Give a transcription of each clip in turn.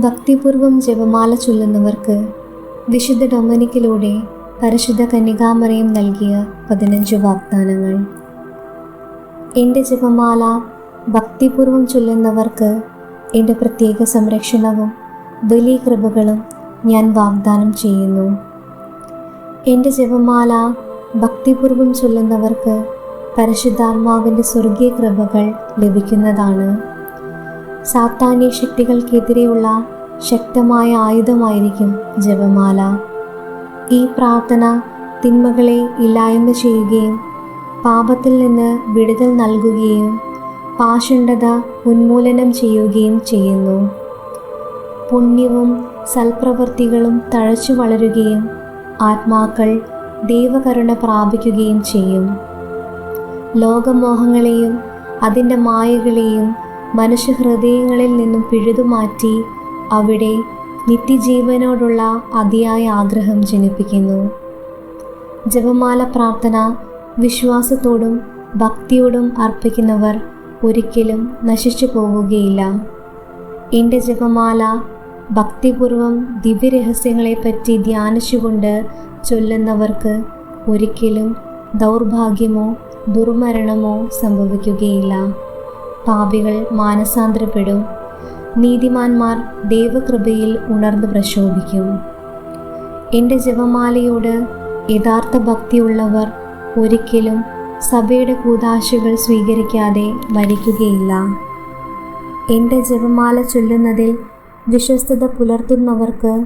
ഭക്തിപൂർവം ജപമാല ചൊല്ലുന്നവർക്ക് വിശുദ്ധ ഡൊമനിക്കിലൂടെ പരിശുദ്ധ കന്യകാമറയും നൽകിയ പതിനഞ്ച് വാഗ്ദാനങ്ങൾ. എന്റെ ജപമാല ഭക്തിപൂർവം ചൊല്ലുന്നവർക്ക് എന്റെ പ്രത്യേക സംരക്ഷണവും വലിയ കൃപകളും ഞാൻ വാഗ്ദാനം ചെയ്യുന്നു. എന്റെ ജപമാല ഭക്തിപൂർവം ചൊല്ലുന്നവർക്ക് പരിശുദ്ധാത്മാവിന്റെ സ്വർഗീയ കൃപകൾ ലഭിക്കുന്നതാണ്. സാത്താന്യ ശക്തികൾക്കെതിരെയുള്ള ശക്തമായ ആയുധമായിരിക്കും ജപമാല. ഈ പ്രാർത്ഥന തിന്മകളെ ഇല്ലായ്മ ചെയ്യുകയും പാപത്തിൽ നിന്ന് വിടുതൽ നൽകുകയും പാഷണ്ഡത ഉന്മൂലനം ചെയ്യുകയും ചെയ്യുന്നു. പുണ്യവും സൽപ്രവൃത്തികളും തഴച്ചു വളരുകയും ആത്മാക്കൾ ദൈവകരുണ പ്രാപിക്കുകയും ചെയ്യും. ലോകമോഹങ്ങളെയും അതിന്റെ മായകളെയും മനുഷ്യഹൃദയങ്ങളിൽ നിന്നും പിഴുതുമാറ്റി അവിടെ നിത്യജീവനോടുള്ള അതിയായ ആഗ്രഹം ജനിപ്പിക്കുന്നു. ജപമാല പ്രാർത്ഥന വിശ്വാസത്തോടും ഭക്തിയോടും അർപ്പിക്കുന്നവർ ഒരിക്കലും നശിച്ചു പോവുകയില്ല. എന്റെ ജപമാല ഭക്തിപൂർവം ദിവ്യരഹസ്യങ്ങളെപ്പറ്റി ധ്യാനിച്ചുകൊണ്ട് ചൊല്ലുന്നവർക്ക് ഒരിക്കലും ദൗർഭാഗ്യമോ ദുർമരണമോ സംഭവിക്കുകയില്ല. പാപികൾ മാനസാന്തരപ്പെടും. നീതിമാന്മാർ ദൈവകൃപയിൽ ഉണർന്ന് പ്രശോഭിക്കും. എന്റെ ജപമാലയോട് യഥാർത്ഥ ഭക്തിയുള്ളവർ ഒരിക്കലും സഭയുടെ കൂതാശകൾ സ്വീകരിക്കാതെ മരിക്കുകയില്ല. എന്റെ ജപമാല ചൊല്ലുന്നതിൽ വിശ്വസ്തത പുലർത്തുന്നവർക്ക്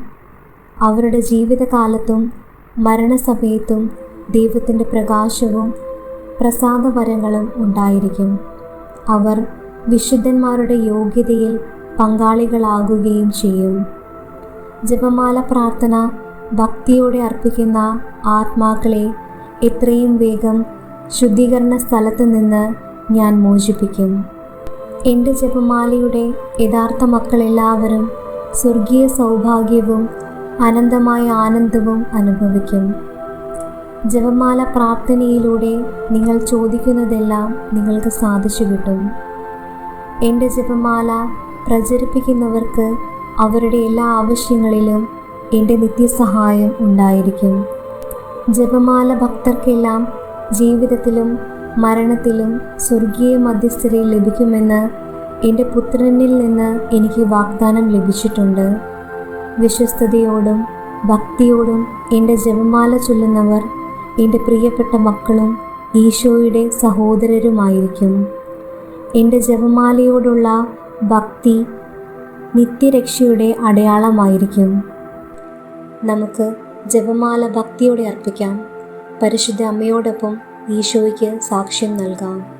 അവരുടെ ജീവിതകാലത്തും മരണസമയത്തും ദൈവത്തിന്റെ പ്രകാശവും പ്രസാദവരങ്ങളും ഉണ്ടായിരിക്കും. അവർ വിശുദ്ധന്മാരുടെ യോഗ്യതയിൽ പങ്കാളികളാകുകയും ചെയ്യും. ജപമാല പ്രാർത്ഥന ഭക്തിയോടെ അർപ്പിക്കുന്ന ആത്മാക്കളെ എത്രയും വേഗം ശുദ്ധീകരണ സ്ഥലത്ത് നിന്ന് ഞാൻ മോചിപ്പിക്കും. എന്റെ ജപമാലയുടെ യഥാർത്ഥ മക്കളെല്ലാവരും സ്വർഗീയ സൗഭാഗ്യവും അനന്തമായ ആനന്ദവും അനുഭവിക്കും. ജപമാല പ്രാർത്ഥനയിലൂടെ നിങ്ങൾ ചോദിക്കുന്നതെല്ലാം നിങ്ങൾക്ക് സാധിച്ചു കിട്ടും. എന്റെ ജപമാല പ്രചരിപ്പിക്കുന്നവർക്ക് അവരുടെ എല്ലാ ആവശ്യങ്ങളിലും എന്റെ നിത്യസഹായം ഉണ്ടായിരിക്കും. ജപമാല ഭക്തർക്കെല്ലാം ജീവിതത്തിലും മരണത്തിലും സ്വർഗീയ മധ്യസ്ഥരെ ലഭിക്കുമെന്ന് എന്റെ പുത്രനിൽ നിന്ന് എനിക്ക് വാഗ്ദാനം ലഭിച്ചിട്ടുണ്ട്. വിശ്വസ്തയോടും ഭക്തിയോടും എന്റെ ജപമാല ചൊല്ലുന്നവർ എന്റെ പ്രിയപ്പെട്ട മക്കളും ഈശോയുടെ സഹോദരരുമായിരിക്കും. എന്റെ ജപമാലയോടുള്ള ഭക്തി നിത്യരക്ഷയുടെ അടയാളമായിരിക്കും. നമുക്ക് ജപമാല ഭക്തിയോടെ അർപ്പിക്കാം. പരിശുദ്ധ അമ്മയോടൊപ്പം ഈശോയ്ക്ക് സാക്ഷ്യം നൽകാം.